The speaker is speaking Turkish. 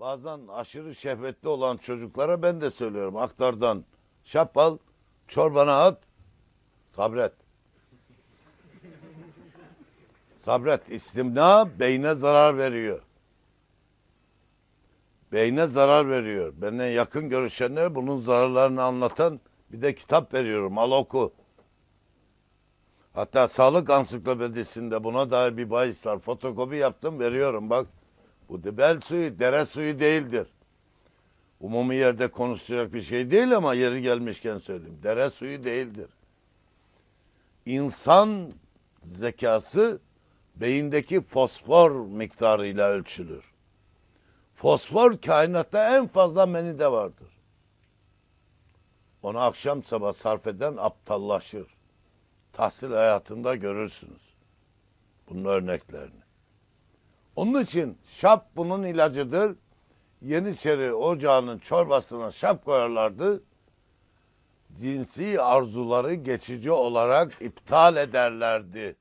Bazen aşırı şehvetli olan çocuklara ben de söylüyorum. Aktardan şap al, çorbana at, sabret. Sabret. İstimna beyne zarar veriyor. Beyne zarar veriyor. Benden yakın görüşenler bunun zararlarını anlatan bir de kitap veriyorum. Al oku. Hatta sağlık ansiklopedisinde buna dair bir bahis var. Fotokopi yaptım veriyorum bak. Bu dibel suyu dere suyu değildir. Umumi yerde konuşacak bir şey değil ama yeri gelmişken söyleyeyim. Dere suyu değildir. İnsan zekası beyindeki fosfor miktarıyla ölçülür. Fosfor kainatta en fazla menide vardır. Onu akşam sabah sarf eden aptallaşır. Tahsil hayatında görürsünüz. Bunun örneklerini. Onun için şap bunun ilacıdır. Yeniçeri ocağının çorbasına şap koyarlardı. Cinsi arzuları geçici olarak iptal ederlerdi.